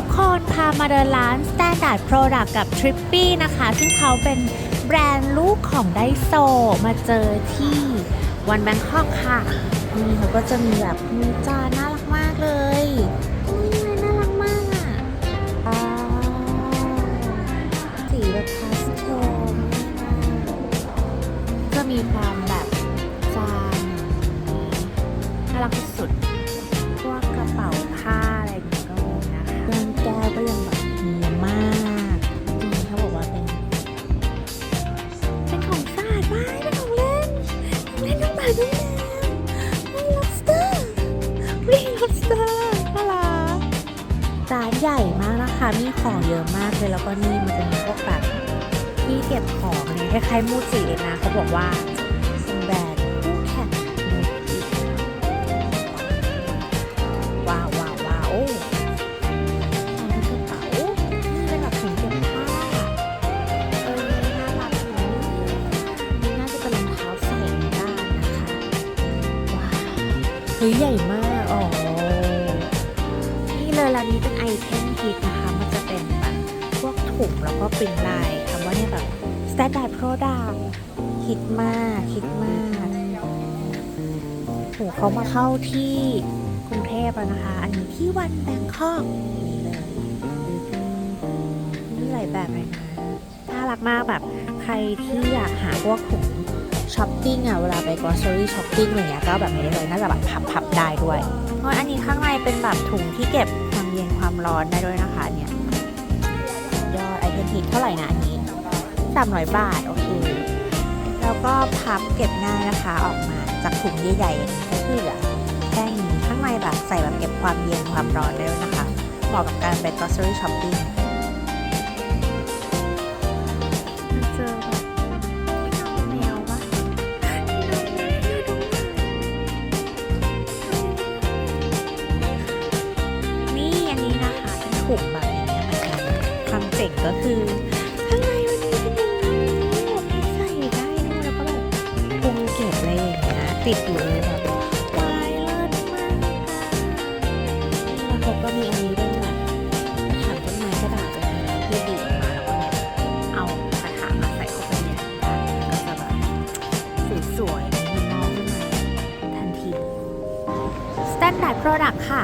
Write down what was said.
ทุกคนพามาเดินร้าน Standard Product กับ Trippy นะคะ ซึ่งเขาเป็นแบรนด์ลูกของไดโซ มาเจอที่วันแบงคอกค่ะ นี่เขาก็จะมีแบบมีจานน่ารักมากเลยนี่น่ารักมากอะว้าสีแบบพาสเทลกก็มีความแบบจานน่ารักที่สุด ของเล่นน้องหมาน้องแมวไอ้ lobster วิ่ง lobster น่ารักร้านใหญ่มากนะคะ มีของเยอะมากเลย แล้วก็นี่มันจะมีพวกแบบที่เก็บของอะไรคล้ายๆมูจิเลยนะ เขาบอกว่า เฮ้ยใหญ่มากอ๋อนี่เลยร้านนี้เป็นไอเทมฮิตนะคะ มันจะเป็นแบบพวกถุงแล้วก็ปริ้นลายคำว่าเนี่ยแบบ standard product ฮิตมากฮิตมากโหเขามาเข้าที่กรุงเทพแล้วนะคะ อันนี้ที่วันแบงคอกนี่เลยนี่หลายแบบเลยนะน่ารักมากแบบใครที่อยากหาพวกถุง ช้อปปิ้งอะเวลาไป grocery shopping อะไรเงี้ยก็แบบนี้เลยน่าจะแบบพับพับได้ด้วย เพราะอันนี้ข้างในเป็นแบบถุงที่เก็บความเย็นความร้อนได้ด้วยนะคะเนี่ยยอดไอเทมฮิตเท่าไหร่นะอันนี้300บาทโอเคแล้วก็พับเก็บง่ายนะคะออกมาจากถุงใหญ่ๆก็คือเหลือแค่นี้ข้างในแบบใส่แบบเก็บความเย็นความร้อนได้ด้วยนะคะเหมาะกับการไป grocery shopping ถุงแบบอย่เงี้ยนะคะความเจ๋งก็คือข้างในมันมีเอย่าใส่ได้ด้วยแล้วก็แบบปุงเก็บอะไรอย่างเงี้ยติดอยู่เลยแบบวายเลิศมากแล้วเขาก็มีอันนี้ด้วยแหละถางต้นไม้กระดาษเลยนะที่ดีออกมาแล้วก็เนี่ยเอากระถางมาใส่เข้าไปเนี่ยก็จะแบบสวยๆมีมองขึ้นมาทันทีสแตนด์บายโปรดักต์ค่ะ